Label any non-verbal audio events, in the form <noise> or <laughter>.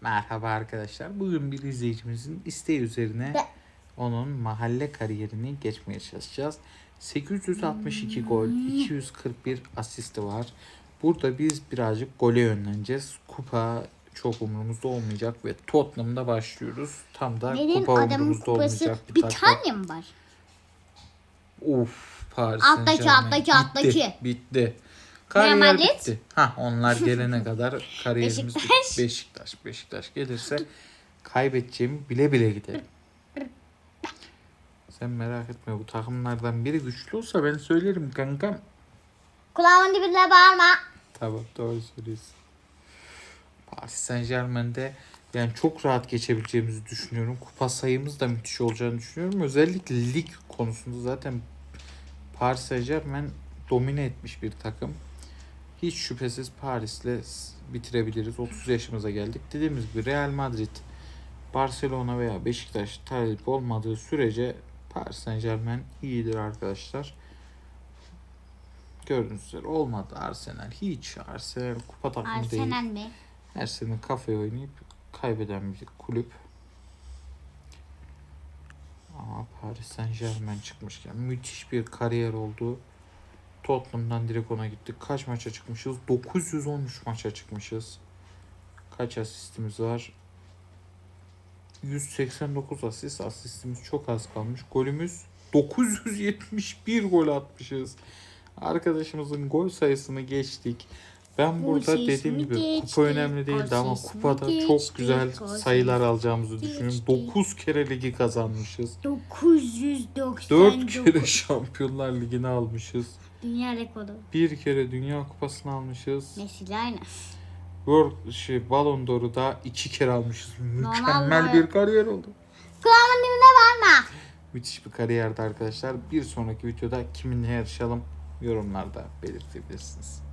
Merhaba arkadaşlar. Bugün bir izleyicimizin isteği üzerine Be- onun mahalle kariyerini geçmeye çalışacağız. 862 gol, 241 asisti var. Burada biz birazcık gole yönleneceğiz. Kupa çok umurumuzda olmayacak ve Tottenham'da başlıyoruz. Tam da Benim kupa umurumuzda olmayacak bir, bir tane mi var? Of Paris Alttaki, Saint-Germain. alttaki, Bitti, alttaki. Bitti. Kariyer Madrid? bitti. Ha onlar gelene kadar kariyerimiz bitti. Beşiktaş. Beşiktaş. Beşiktaş gelirse kaybedeceğimi bile bile giderim. Sen merak etme bu takımlardan biri güçlü olsa ben söylerim kankam. Kulağımın dibine bağırma. Tamam doğru söylüyorsun. Paris Saint Germain'de yani çok rahat geçebileceğimizi düşünüyorum. Kupa sayımız da müthiş olacağını düşünüyorum. Özellikle lig konusunda zaten Paris Saint Germain domine etmiş bir takım. Hiç şüphesiz Paris'le bitirebiliriz. 30 yaşımıza geldik. Dediğimiz gibi Real Madrid, Barcelona veya Beşiktaş talip olmadığı sürece Paris Saint Germain iyidir arkadaşlar. Gördüğünüz üzere olmadı Arsenal. Hiç Arsenal kupa takımı değil. Arsenal mi? Sene kafaya oynayıp kaybeden bir kulüp. Ama Paris Saint Germain çıkmışken müthiş bir kariyer oldu. Tottenham'dan direkt ona gittik. Kaç maça çıkmışız? 913 maça çıkmışız. Kaç asistimiz var? 189 asist. Asistimiz çok az kalmış. Golümüz 971 gol atmışız. Arkadaşımızın gol sayısını geçtik. Ben burada dediğim gibi kupa önemli değildi ama kupada çok güzel sayılar alacağımızı düşünüyorum. geçtik. 9 kere ligi kazanmışız. 999. 4 kere <laughs> Şampiyonlar Ligi'ni almışız. Dünya rekoru. Bir kere Dünya Kupası'nı almışız. Messi aynı. World şey, Ballon d'Or'u da iki kere almışız. Mükemmel Ronaldo. bir kariyer oldu. Kulağımın dibine bağırma. Müthiş bir kariyerdi arkadaşlar. Bir sonraki videoda kiminle yarışalım yorumlarda belirtebilirsiniz.